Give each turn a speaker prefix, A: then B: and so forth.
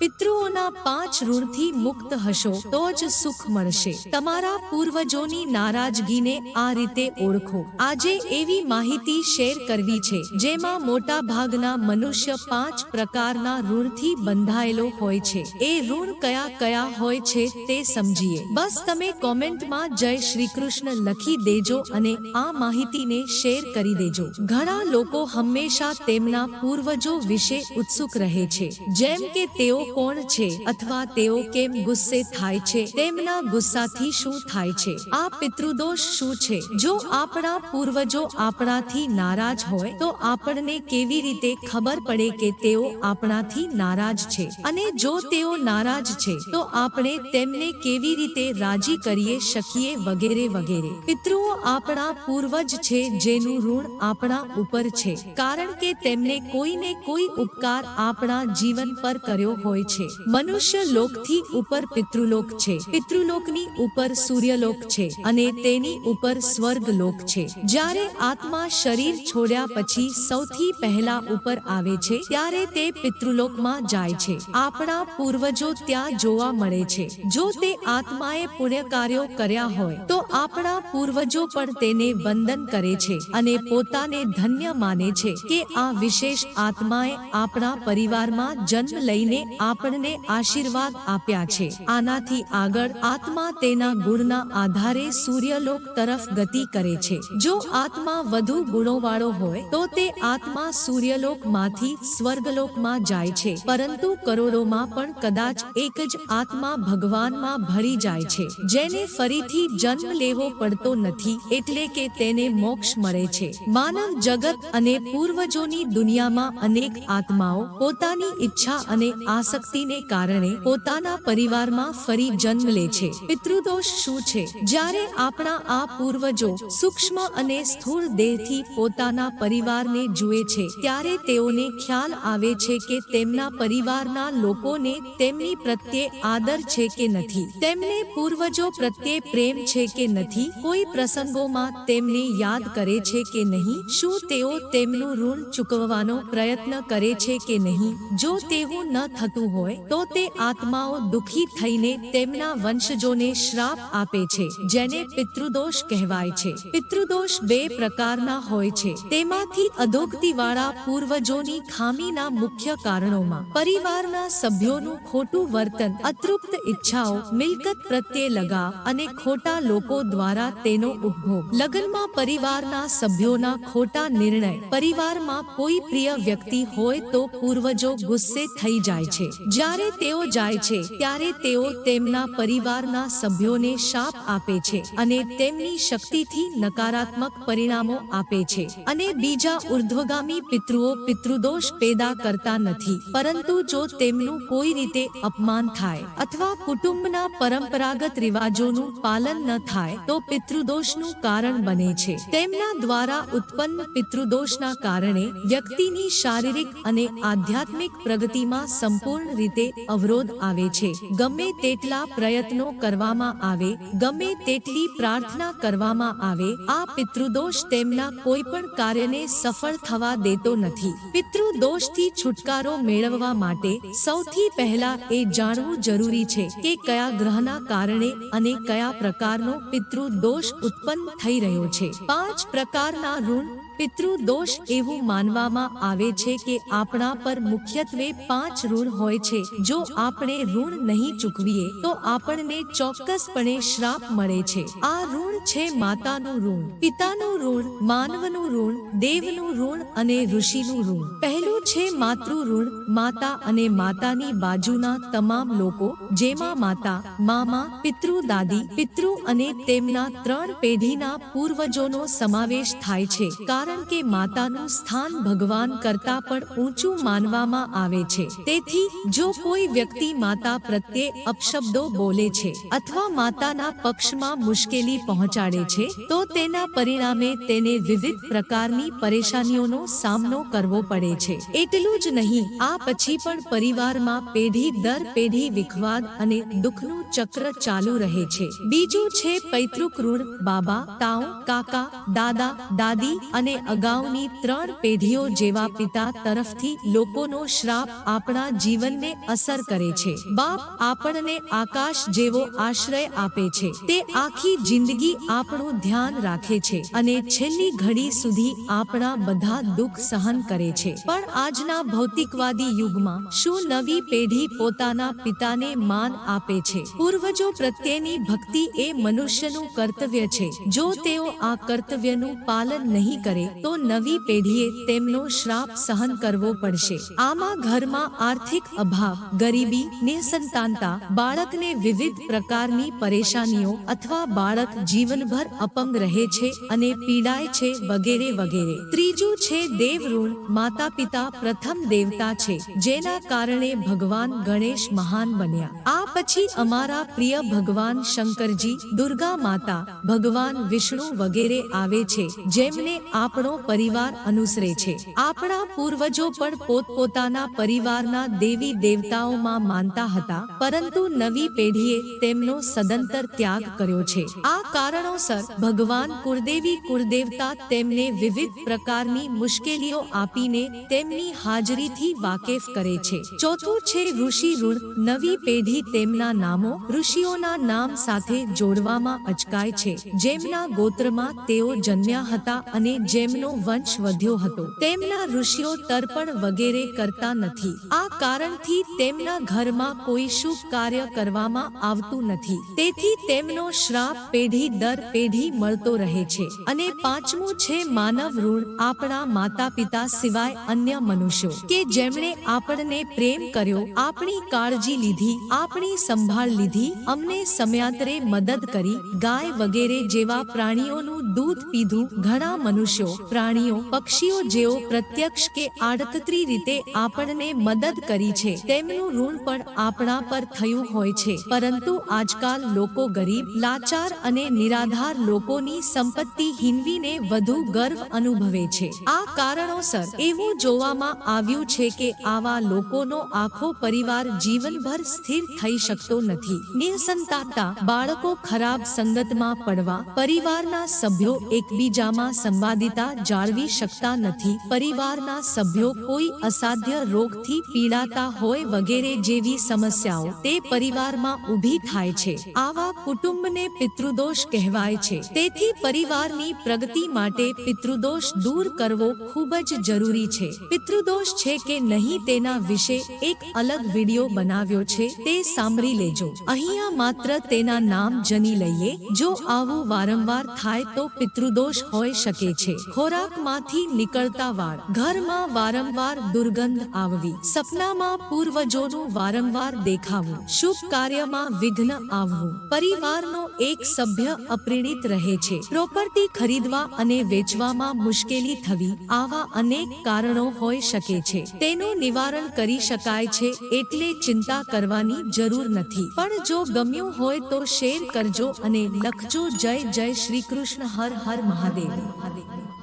A: પિતૃઓના પાંચ ઋણથી મુક્ત હશો તો જ સુખ મળશે. તમારા પૂર્વજોની નારાજગીને આ રીતે ઓળખો. આજે એવી માહિતી શેર કરવી છે, જેમાં મોટા ભાગના મનુષ્ય પાંચ પ્રકારના ઋણથી બંધાયેલો હોય છે. એ ઋણ કયા કયા હોય છે તે સમજીએ. બસ તમે કોમેન્ટમાં જય શ્રી કૃષ્ણ લખી દેજો અને આ માહિતીને શેર કરી દેજો. ઘણા લોકો હંમેશા તેમના પૂર્વજો વિશે ઉત્સુક રહે છે. જેમ કે તેઓ કોણ છે અથવા તેઓ કેમ ગુસ્સે થાય છે? તેમના ગુસ્સાથી શું થાય છે? આ પિતૃદોષ શું છે? જો આપણા પૂર્વજો આપણાથી નારાજ હોય, તો આપણને કેવી રીતે ખબર પડે કે તેઓ આપણાથી નારાજ છે? અને જો તેઓ નારાજ છે, તો આપણે તેમને કેવી રીતે રાજી કરીએ શકીએ વગેરે વગેરે? પિતૃઓ આપણા પૂર્વજ છે, જેનું ઋણ આપણા ઉપર છે. કારણ કે તેમને કોઈને કોઈ ઉપકાર આપણા જીવન પર કર્યો હોય છે. મનુષ્ય લોકથી ઉપર પિતૃલોક છે. પિતૃલોકની ઉપર સૂર્યલોક છે અને તેની ઉપર સ્વર્ગ લોક છે. જ્યારે આત્મા શરીર છોડ્યા પછી સૌથી પહેલા ઉપર આવે છે, ત્યારે તે પિતૃલોકમાં જાય છે. આપણા પૂર્વજો ત્યાં જોવા મળે છે. જો તે આત્માએ પુણ્ય કાર્યો કર્યા હોય, તો આપણા પૂર્વજો પણ તેને વંદન કરે છે અને પોતાને ધન્ય માને છે કે આ વિશેષ આત્માએ આપણા પરિવારમાં જન્મ લઈને આપણને આશીર્વાદ આપ્યા છે. આનાથી આગળ આત્મા તેના ગુણના આધારે સૂર્યલોક તરફ ગતિ કરે છે. જો આત્મા વધુ ગુણોવાળો હોય, તો તે આત્મા સૂર્યલોકમાંથી સ્વર્ગલોકમાં જાય છે. પરંતુ કરોડોમાં પણ કદાચ એક જ આત્મા ભગવાનમાં ભળી જાય છે. જેને ફરીથી જન્મ લેવો પડતો નથી, એટલે કે તેને મોક્ષ મળે છે. માનવ જગત અને પૂર્વજોની દુનિયામાં અનેક આત્માઓ પોતાની ઈચ્છા અને આસક્તિને કારણે પોતાના પરિવારમાં ફરી જન્મ લે છે. પિતૃદોષ શું છે? જ્યારે આપણા આ પૂર્વજો સૂક્ષ્મ અને સ્થૂળ દેહથી પોતાના પરિવારને જુએ છે, ત્યારે તેઓને ખ્યાલ આવે છે કે તેમના પરિવારના લોકોને તેમની પ્રત્યે આદર છે કે નથી. તેમને પૂર્વજો પ્રત્યે પ્રેમ છે કે નથી, કોઈ પ્રસંગોમાં તેમને યાદ કરે છે કે નહીં, શું તેઓ તેમનું ઋણ ચૂકવવાનો પ્રયત્ન કરે છે કે નહીં. જો તેવું ન થતું હોય તો તે આત્માઓ દુખી થઈને તેમના વંશજોને શ્રાપ આપે છે, જેને પિતૃદોષ કહેવાય છે. પિતૃદોષ બે પ્રકારના હોય છે. તેમાંથી અધોગતિવાળા પૂર્વજોની ખામીના મુખ્ય કારણોમાં પરિવારના સભ્યોનું ખોટું વર્તન, અતૃપ્ત ઈચ્છાઓ, મિલકત પ્રત્યે લગાવ અને ખોટા લોકો દ્વારા તેનો ઉપભોગ. લગ્નમાં પરિવારના સભ્યોના ખોટા નિર્ણય. પરિવારમાં કોઈ પ્રિય વ્યક્તિ હોય તો પૂર્વજો ગુસ્સે થઈ જાય છે. જ્યારે તેઓ જાય છે, ત્યારે તેઓ તેમના પરિવારના સભ્યોને શાપ આપે છે અને તેમની શક્તિથી નકારાત્મક પરિણામો આપે છે અને બીજા ઉર્ધ્વગામી પિતૃઓ પિતૃદોષ પેદા કરતા નથી. પરંતુ જો તેમનું કોઈ રીતે અપમાન થાય અથવા કુટુંબના પરંપરાગત રિવાજોનું પાલન ન થાય, તો પિતૃદોષનું કારણ બને છે. તેમના દ્વારા ઉત્પન્ન પિતૃદોષના કારણે વ્યક્તિની શારીરિક અને આધ્યાત્મિક પ્રગતિમાં સંપૂર્ણ રીતે અવરોધ આવે છે. ગમે તેટલા પ્રયત્નો કરવામાં આવે, ગમે તેટલી પ્રાર્થના કરવામાં આવે, આ પિતૃદોષ તેમના કોઈ પણ કાર્યને સફળ થવા દેતો નથી. પિતૃદોષથી છુટકારો મેળવવા માટે સૌથી પહેલા એ જાણવું જરૂરી છે કે કયા ગ્રહના કારણે અને કયા પ્રકારનો પિતૃદોષ ઉત્પન્ન થઈ રહ્યો છે. પાંચ પ્રકારના ઋણ પિતૃદોષ એવું માનવામાં આવે છે કે આપણા પર મુખ્યત્વે પાંચ ઋણ હોય છે. જો આપણે ઋણ નહીં ચૂકવીએ, તો આપણને ચોક્કસપણે શ્રાપ મળે છે. આ ઋણ છે માતાનું ઋણ. પિતાનું ઋણ, માનવનું ઋણ, દેવનું ઋણ અને ઋષિનું ઋણ. પહેલું છે માતૃ ઋણ માતા અને માતાની બાજુના તમામ લોકો, જેમાં માતા, મામા, પિતૃ દાદી, પિતૃ અને તેમના ત્રણ પેઢીના પૂર્વજોનો સમાવેશ થાય છે. કારણ કે માતાનું સ્થાન ભગવાન કરતા પણ ઊંચું માનવામાં આવે છે. તેથી, જો કોઈ વ્યક્તિ માતા પ્રત્યે અપશબ્દો બોલે છે અથવા માતાના પક્ષમાં મુશ્કેલી પહોંચાડે છે, તો તેના પરિણામે તેને વિવિધ પ્રકારની પરેશાનીઓનો સામનો કરવો પડે છે. એટલું જ નહીં, આ પછી પણ પરિવારમાં પેઢી દર પેઢી વિખવાદ અને દુઃખનું ચક્ર ચાલુ રહે છે. બીજું છે પૈતૃક ઋણ બાબા, તાઉ, કાકા, દાદા, દાદી અને અગાઉની ત્રણ પેઢીઓ જેવા પિતા તરફથી લોકોનો શ્રાપ આપણા જીવનને અસર કરે છે. બાપ આપણને આકાશ જેવો આશ્રય આપે છે. તે આખી જિંદગી આપણું ધ્યાન રાખે છે અને છેલ્લી ઘડી સુધી આપણા બધા દુઃખ સહન કરે છે. પણ આજના ભૌતિકવાદી યુગમાં શું નવી પેઢી પોતાના પિતાને માન આપે છે? પૂર્વજો પ્રત્યેની ભક્તિ એ મનુષ્યનું કર્તવ્ય છે. જો તેઓ આ કર્તવ્યનું પાલન નહીં કરે તો નવી પેઢીએ તેમનો શ્રાપ સહન કરવો પડશે. આમાં ઘરમાં આર્થિક અભાવ, ગરીબી, નિસંતાનતા, બાળકને વિવિધ પ્રકારની પરેશાનીઓ અથવા બાળક જીવનભર અપંગ રહે છે અને પીડાય છે વગેરે વગેરે. ત્રીજું છે દેવઋણ માતા પિતા પ્રથમ દેવતા છે, જેના કારણે ભગવાન ગણેશ મહાન બન્યા. આ પછી અમારા પ્રિય ભગવાન શંકરજી, દુર્ગા માતા, ભગવાન વિષ્ણુ વગેરે આવે છે, જેમને આપણો પરિવાર અનુસરે છે. આપણા પૂર્વજો પણ પોતપોતાના પરિવારના દેવી દેવતાઓમાં માનતા હતા, પરંતુ નવી પેઢીએ તેમનો સદંતર ત્યાગ કર્યો છે. આ કારણોસર ભગવાન કુળદેવી કુળદેવતા તેમને વિવિધ પ્રકારની મુશ્કેલીઓ આપીને તેમની હાજરીથી વાકેફ કરે છે. ચોથું છે ઋષિ ઋણ. નવી પેઢી તેમના નામો ઋષિઓના નામ સાથે જોડવામાં અચકાય છે. જેમના ગોત્રમાં તેઓ જન્મ્યા હતા અને જેમનો વંશ વધ્યો હતો. તેમના ઋષિઓ તર્પણ વગેરે કરતા નથી. આ કારણથી તેમના ઘરમાં કોઈ શુભ કાર્ય કરવામાં આવતું નથી. તેથી તેમનો શ્રાપ પેઢી દર પેઢી મળતો રહે છે અને પાંચમું છે માનવ ઋણ આપણા માતા પિતા સિવાય અન્ય મનુષ્યો. કે જેમણે આપણને પ્રેમ કર્યો, આપણી કાળજી લીધી, આપણી સંભાળ લીધી, અમને સમયાંતરે મદદ કરી, ગાય વગેરે જેવા પ્રાણીઓનું દૂધ પીધું, ઘણા મનુષ્યો પ્રાણીઓ પક્ષીઓ જેઓ પ્રત્યક્ષ કે આડકતરી રીતે આપણને મદદ કરી છે. તેમનું ઋણ પણ આપણા પર થયું હોય છે. પરંતુ આજકાલ લોકો ગરીબ લાચાર અને નિરાધાર લોકોની સંપત્તિ હિનવીને વધુ ગર્વ અનુભવે છે. આ કારણોસર એવું જોવામાં આવ્યું છે કે આવા લોકોનો આખો પરિવાર જીવનભર સ્થિર થઈ શકતો નથી. નિસંતાતા બાળકો ખરાબ સંગતમાં પડવા પરિવારના સભ્યો એકબીજામાં સંવાદિતા જાળવી શકતા નથી. પરિવારના સભ્યો કોઈ અસાધ્ય રોગથી પીડાતા હોય વગેરે જેવી સમસ્યાઓ તે પરિવારમાં ઊભી થાય છે. આવા કુટુંબને પિતૃદોષ કહેવાય છે. તેથી પરિવારની પ્રગતિ માટે પિતૃદોષ દૂર કરવો ખૂબ જ જરૂરી છે. પિતૃદોષ છે કે નહીં તેના વિશે એક અલગ વિડિયો બનાવ્યો છે તે સાંભળી લેજો. અહીંયા માત્ર તેના નામ જની લઈએ. જો આવું વારંવાર થાય તો પિતૃદોષ હોઈ શકે છે. ખોરાકમાંથી નીકળતા વાળ. ઘરમાં વારંવાર દુર્ગંધ આવવી. સપનામાં પૂર્વજોનું વારંવાર દેખાવું. શુભ કાર્યમાં વિઘ્ન આવવું. પરિવારનો એક સભ્ય અપરિણિત રહે છે. પ્રોપર્ટી ખરીદવા અને વેચવામાં મુશ્કેલી થવી આવા અનેક કારણો હોઈ શકે છે. તેનું નિવારણ કરી શકાય છે એટલે ચિંતા કરવાની જરૂર નથી. પણ જો ગમ્યું હોય તો શેર કરજો અને લખજો જય જય શ્રી કૃષ્ણ હર હર મહાદેવ.